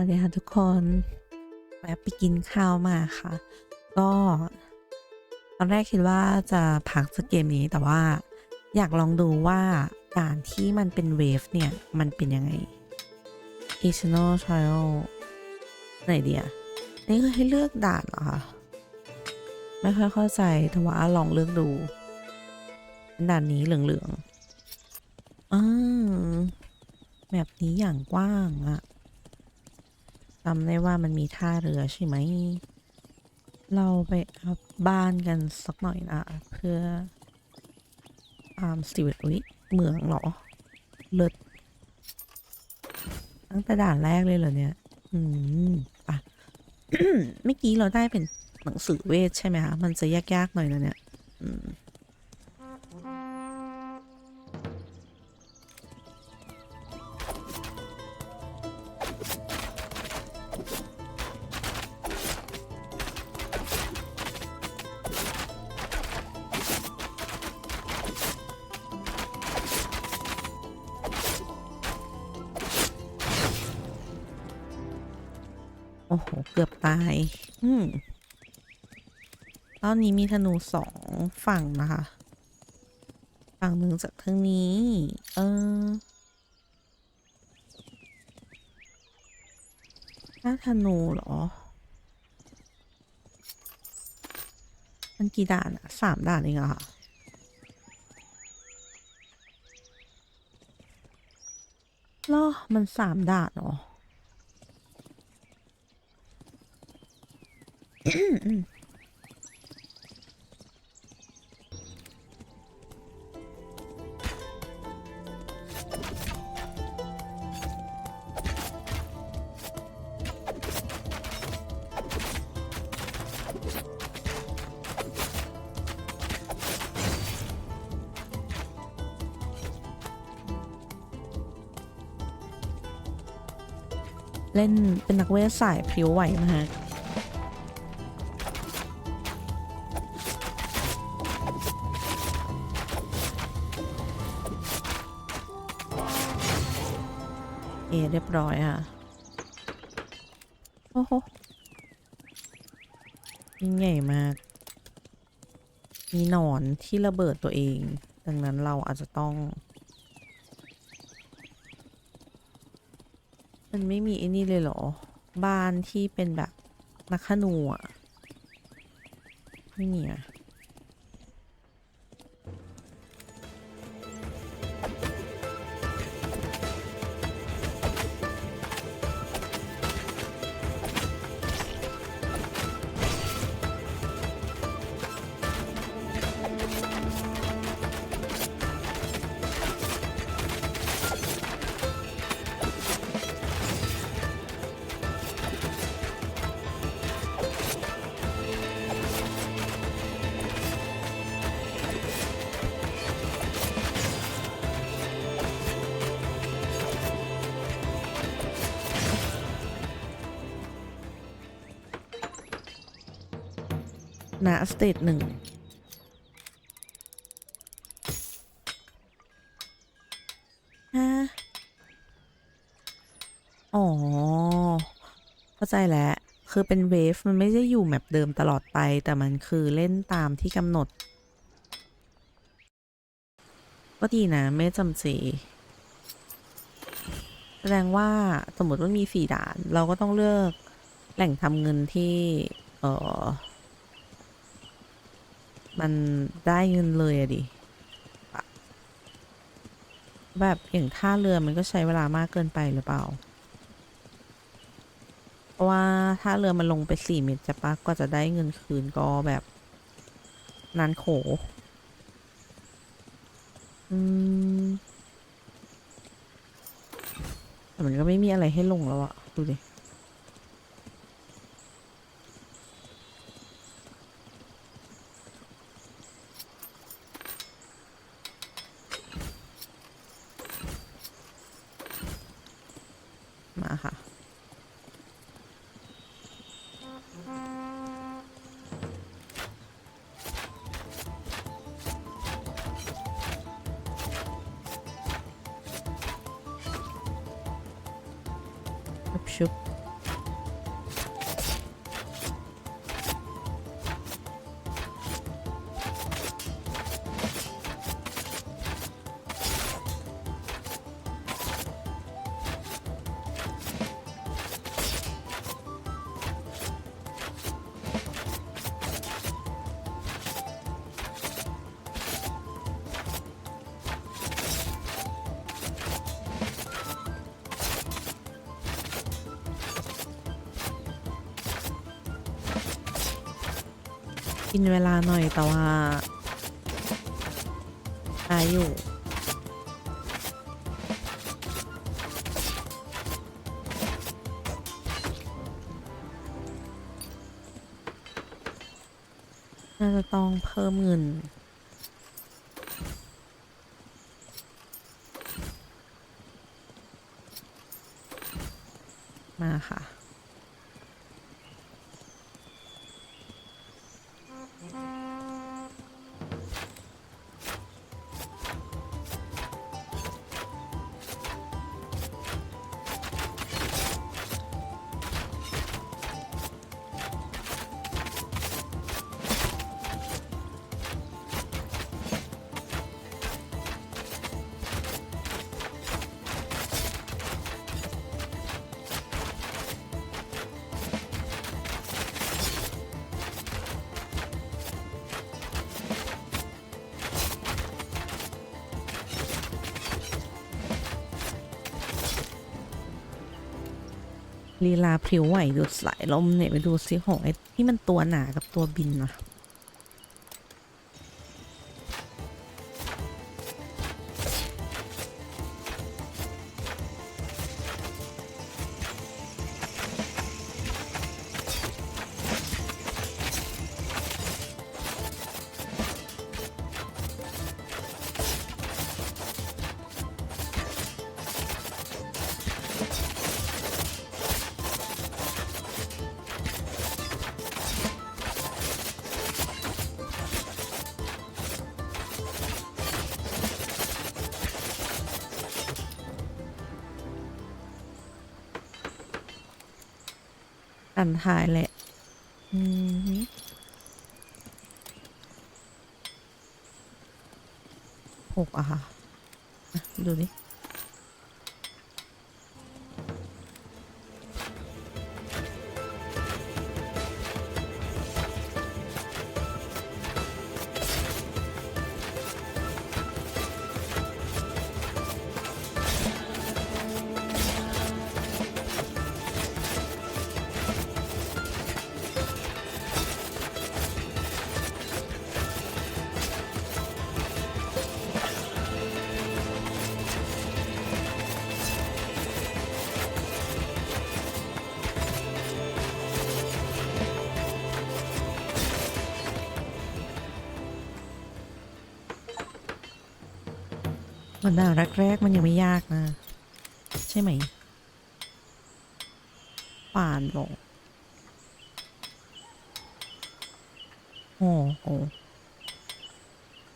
วัสดีค่ะทุกคนแวะไปกินข้าวมาค่ะ ก็ตอนแรกคิดว่าจะพักจากเกมนี้แต่ว่าอยากลองดูว่าด่านที่มันเป็นเวฟเนี่ย มันเป็นยังไง Eternal Trial ไหนเดียนี่คือให้เลือกด่านเหรอคะไม่ค่อยเข้าใจแต่ว่าลองเลือกดูด่านนี้เหลืองๆอ่าแบบนี้อย่างกว้างอะ จำได้ว่ามันมีท่าเรือใช่ไหม เราไปอัพบ้านกันสักหน่อยนะเพื่ออาร์มสติวอุ้ยเมืองเหรอ เลิศตั้งแต่ด่านแรกเลยเหรอเนี่ย อืม อะ เมื่อกี้เราได้เป็นหนังสือเวทใช่ไหมคะ มันจะยากๆหน่อยนะเนี่ย อืม กือบตาย อืมตอนนี้มีธนูสองฝั่งนะคะ ฝั่งหนึ่งจากทางนี้ เออถ้าธนูเหรอ มันกี่ด่านอะสามด่านเองอะค่ะเหรอมันสามด่านเหรอ เล่นเป็นนักเวทสายพริ้วไหวมาก เรียบร้อยค่ะโอ้โหยิ่งใหญ่มาก มีหนอนที่ระเบิดตัวเอง ดังนั้นเราอาจจะต้อง มันไม่มีไอ้นี่เลยเหรอ บ้านที่เป็นแบบนักขนูอะไม่มีอะ ณสเตจหนึ่งฮะอ๋อ เข้าใจแล้ว คือเป็นเวฟ มันไม่ได้อยู่แมปเดิมตลอดไป แต่มันคือเล่นตามที่กำหนด ก็ดีนะ ไม่จำเจแสดงว่าสมมติว่ามีสี่ด่าน เราก็ต้องเลือกแหล่งทำเงินที่ เออ มันได้เงินเลยอะดิ แบบอย่างท่าเรือมันก็ใช้เวลามากเกินไปหรือเปล่า เพราะว่าท่าเรือมันลงไปสี่เมตรจะปะก็จะได้เงินคืนก็แบบนานโข อืมแต่มันก็ไม่มีอะไรให้ลงแล้วอะดูดิ กินเวลาหน่อยแต่ว่าตายอยู่น่าจะต้องเพิ่มเงิน มาค่ะ ลีลาพริ้วไหวดูดสายลมเนี่ยไปดูซิของไอ้ที่มันตัวหนากับตัวบินนะ กันถ่ายแหละหกอะค่ะอะดูดิ ด่านแรกๆมันยังไม่ยากนะ ใช่ไหม ป่านลงโอ้โห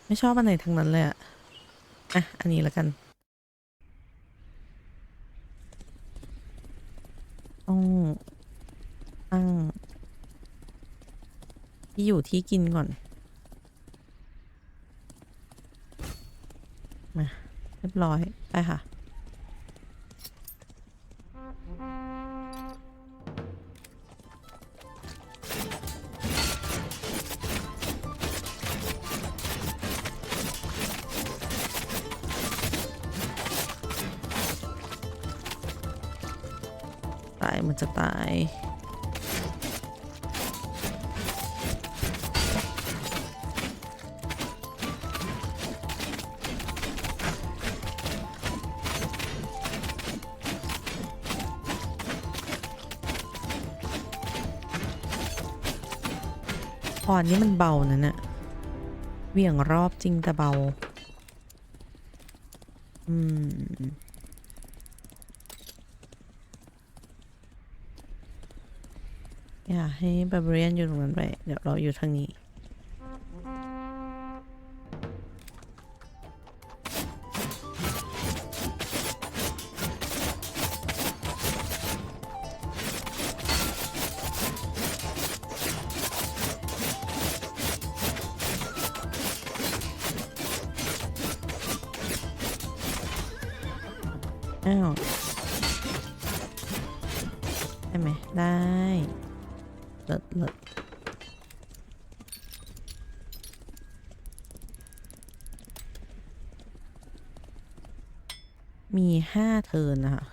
ไม่ชอบอันไหนทั้งนั้นเลยอะอะ อันนี้แล้วกัน ต้องตั้งที่อยู่ที่กินก่อน มา เรียบร้อย ไปค่ะ ตายมันจะตาย พรนี่มันเบานะเนี่ยเวี่ยงรอบจริงแต่เบา อืม อยากให้บาร์เบรียนอยู่ตรงนั้นไป เดี๋ยวเราอยู่ทางนี้ อ้าวได้ไหมได้เลิศเลิศมีห้าเทินนะคะ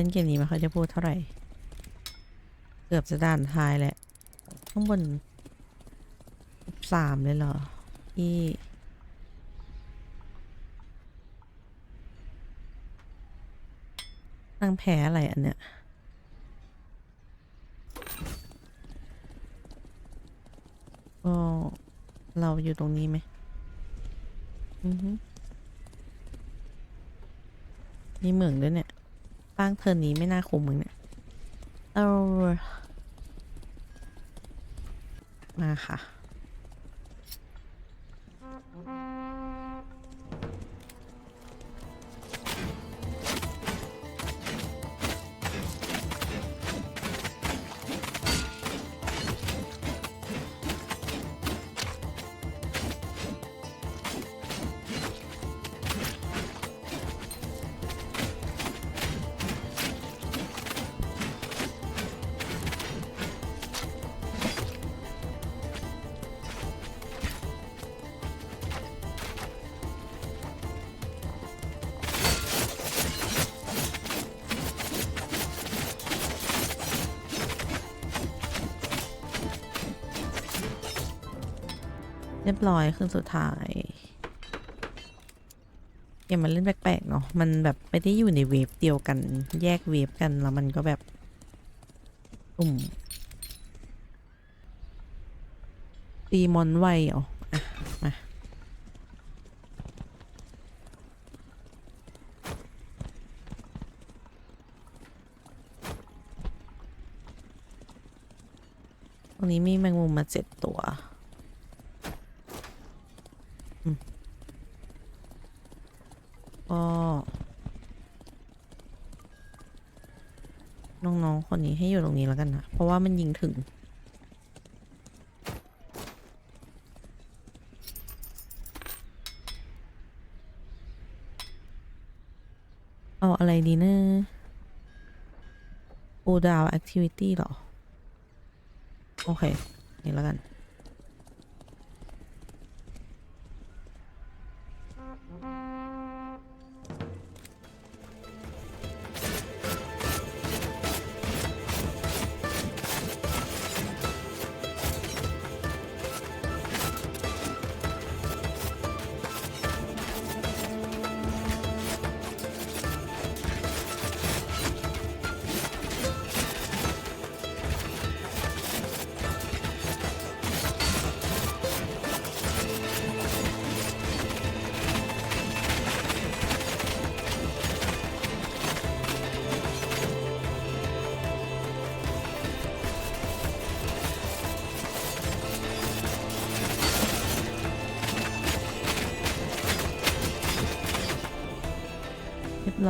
ล่นเกมนี้ไม่ค่อยจะพูดเท่าไหร่ เกือบจะด่านท้ายแหละ ข้างบนสามเลยเหรอที่ตั้งแพ้อะไรอันเนี้ยก็เราอยู่ตรงนี้ไหมอือฮึมีเหมืองด้วยเนี่ย ป้างเทอร์นนี้ไม่น่าคุมมึงเนี่ยเอามาค่ะ รียบร้อยคืนสุดท้ายเกมมันเล่นแปลกๆเนาะมันแบบไม่ได้อยู่ในเวฟเดียวกัน แยกเวฟกันแล้วมันก็แบบตุ่มตีมอนไวเหรออะมาตรงนี้มีแมงมุมมาเจ็ดตัว ก็น้องๆ คนนี้ให้อยู่ตรงนี้แล้วกันนะเพราะว่ามันยิงถึง เอาอะไรดีนะปูดาวแอคทิวิตี้หรอ โอเค นี่แล้วกัน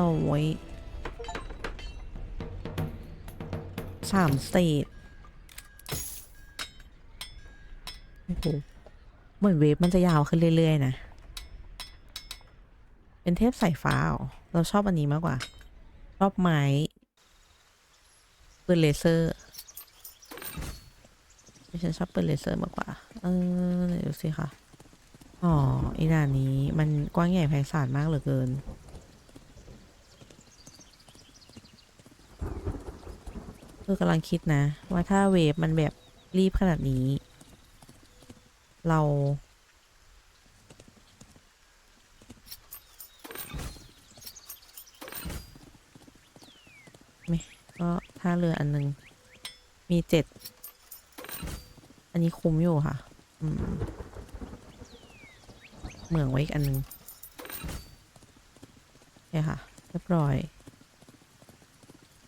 ร้อยสามเตจโอ้โหเหมือนเวฟมันจะยาวขึ้นเรื่อย ๆ นะ เป็นเทพสายฟ้าเหรอเราชอบอันนี้มากกว่า ชอบไม้ปืนเลเซอร์ฉันชอบปืนเลเซอร์มากกว่า เออไหนดูสิค่ะ อ๋ออีด่านนี้มันกว้างใหญ่ไพศาลมากเหลือเกิน คือกำลังคิดนะ ว่าถ้าเวฟมันแบบรีบขนาดนี้ เรา ไม่ก็ท่าเรืออันหนึ่งมีเจ็ด อันนี้คุ้มอยู่ค่ะ อืม เหมืองไว้อีกอันหนึ่งโอเคค่ะ เรียบร้อย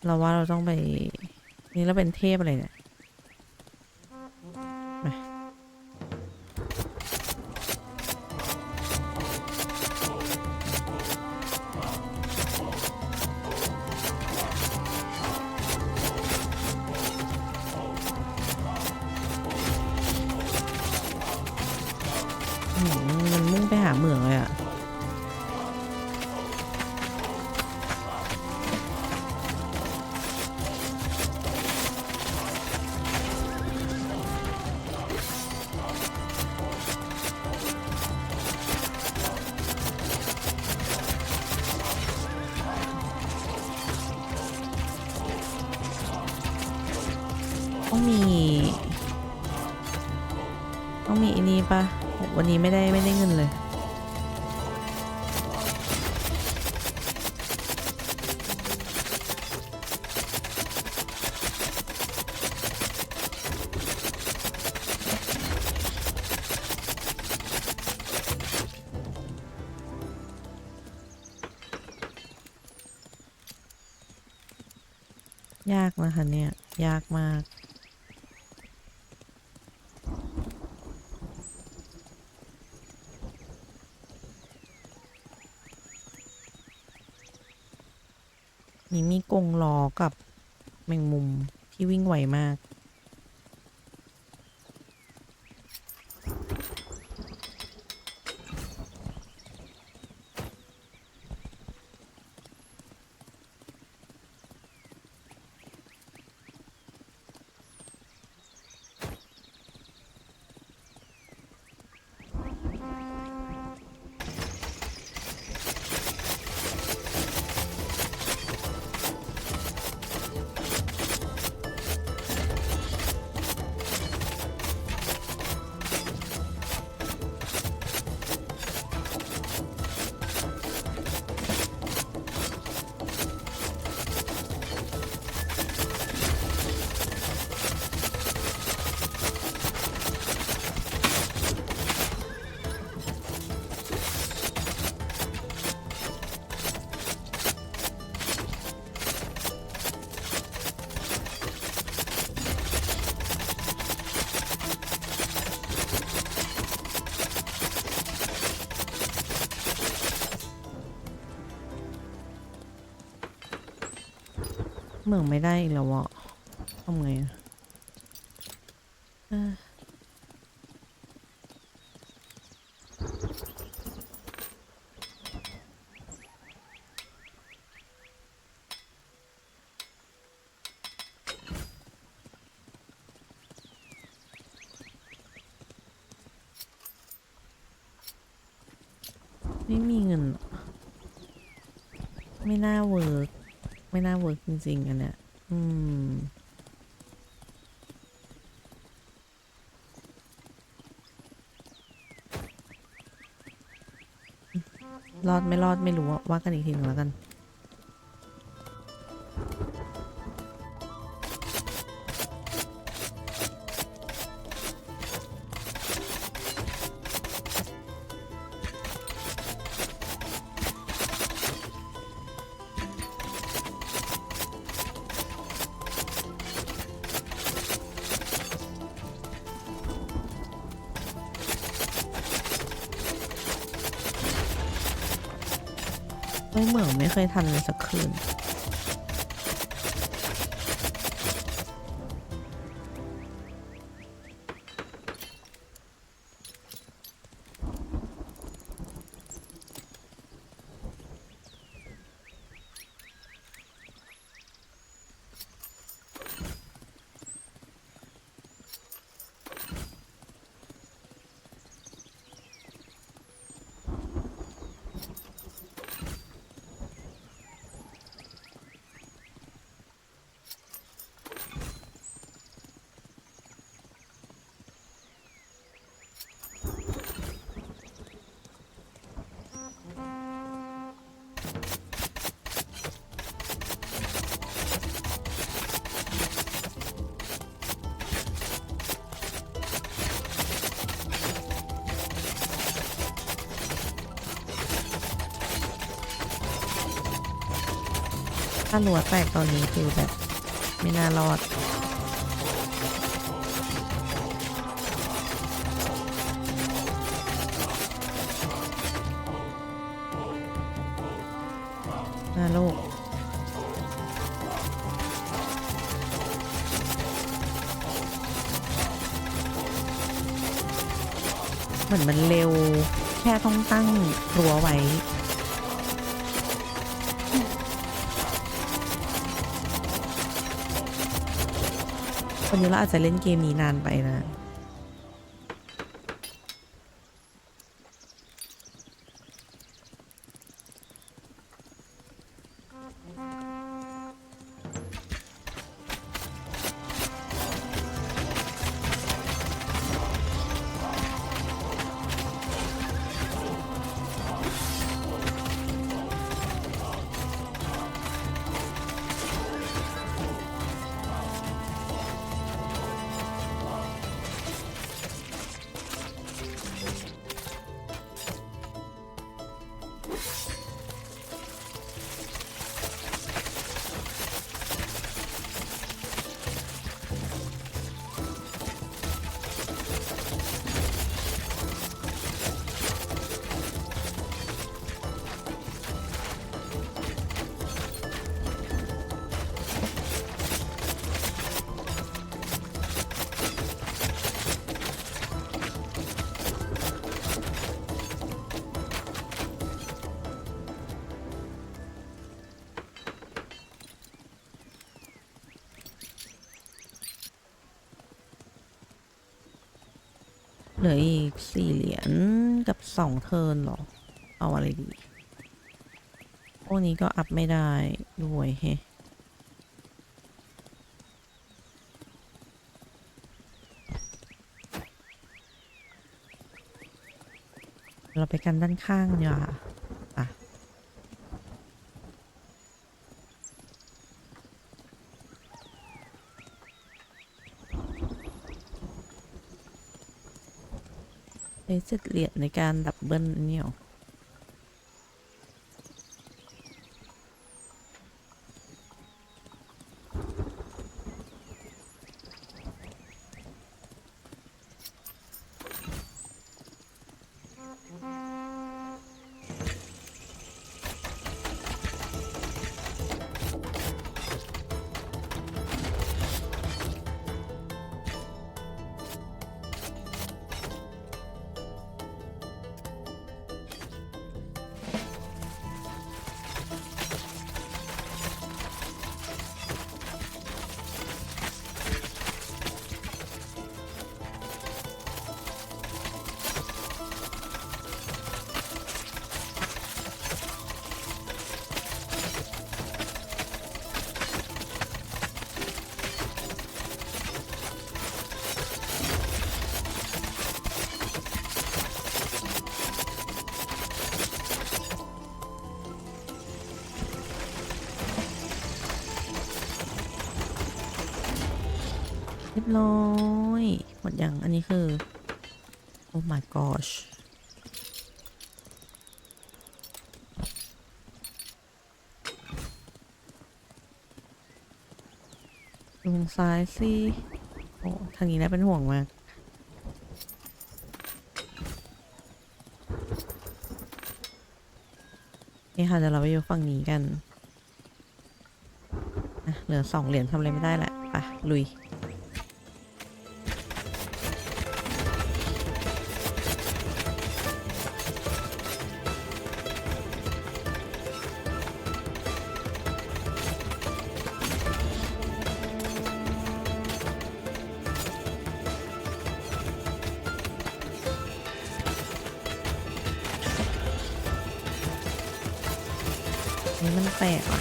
เราว่าเราต้องไป นี่แล้วเป็นเทพอะไรเนี่ย ปะวันนี้ไม่ได้ไม่ได้เงินเลยย งล้อกับแมงมุมที่วิ่งไวมาก มืองไม่ได้อีกแล้ววะทำไงอะไม่มีเงิน ไม่น่าเวิร์ จริงๆอันเนี้ยอืมรอดไม่รอดไม่รู้ว่ากันอีกทีหนึ่งแล้วกัน เหมือนไม่เคยทันเลยสักคืน ถ้ารัวแตกตอนนี้คือแบบไม่น่ารอดนะลูกเหมือนมันเร็ว แค่ต้องตั้งรั้วไว้ วันนี้เราอาจจะเล่นเกมนี้นานไปนะ เหลืออีกสี่เหรียญกับสองเทิร์นหรอ เอาอะไรดี พวกนี้ก็อัพไม่ได้ด้วยเฮเราไปกันด้านข้างเนี่ยค่ะ เจ็ดเหลียดในการดับเบิลนี่หรอ เรียบร้อย หมดยังอันนี้คือ โอ้ my gosh ลงซ้ายสิ โอ้ ทางนี้น่าเป็นห่วงมากนี่ค่ะเดี๋ยวเราไปอยู่ฝั่งนี้กันอะเหลือสองเหรียญทำอะไรไม่ได้แหละ ไป ลุย มันแปลกอะ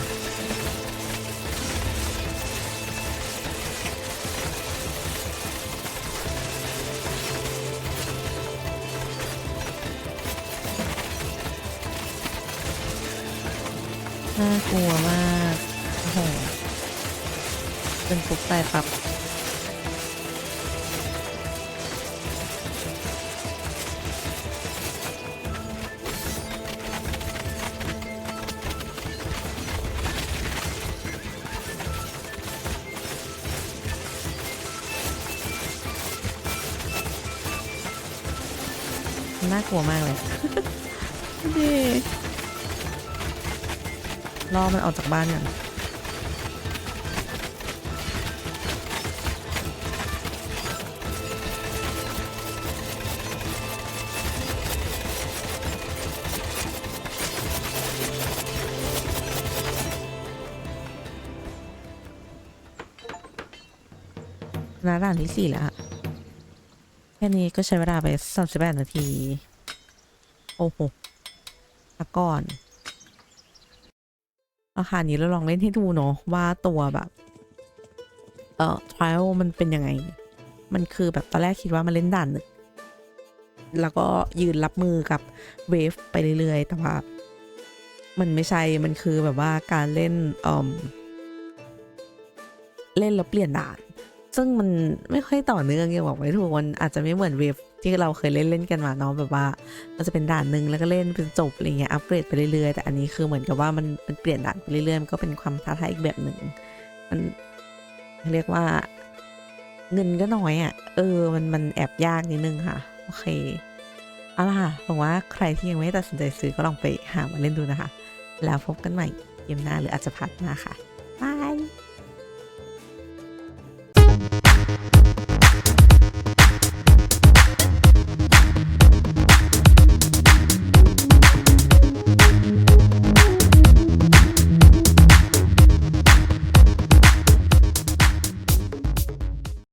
น่ากลัวมากเลยดิรอมันออกจากบ้านกันนาด่านที่สี่แล้วอะ ค่นี้ก็ใช้เวลาไปสามสิบแปดนาที โอ้โหแล้วก่อนราคานี้เราลองเล่นให้ดูเนาะว่าตัวแบบ เอ่อ trial มันเป็นยังไง มันคือแบบตอนแรกคิดว่ามันเล่นด่านหนึ่งแล้วก็ยืนรับมือกับเวฟไปเรื่อยๆ แต่ว่ามันไม่ใช่ มันคือแบบว่าการเล่นเอ่มเล่นแล้วเปลี่ยนด่าน ซึ่งมันไม่ค่อยต่อเนื่องยังบอกไม่ถูกมันอาจจะไม่เหมือนเวฟที่เราเคยเล่นเล่นกันมาเนาะแบบว่า มันจะเป็นด่านหนึ่งแล้วก็เล่นเป็นจบอะไรเงี้ยอัปเกรดไปเรื่อยๆแต่อันนี้คือเหมือนกับว่ามันมันเปลี่ยนด่านไปเรื่อยๆมันก็เป็นความท้าทายอีกแบบหนึ่งมันเรียกว่าเงินก็น้อยอะ่ะ เออ มันมันแอบยากนิดนึงค่ะ โอเค เอาล่ะหวังว่าใครที่ยังไม่ตัดสินใจซื้อก็ลองไปหามาเล่นดูนะคะ แล้วพบกันใหม่เกมหน้าหรืออาจจะพัดหน้าค่ะ บาย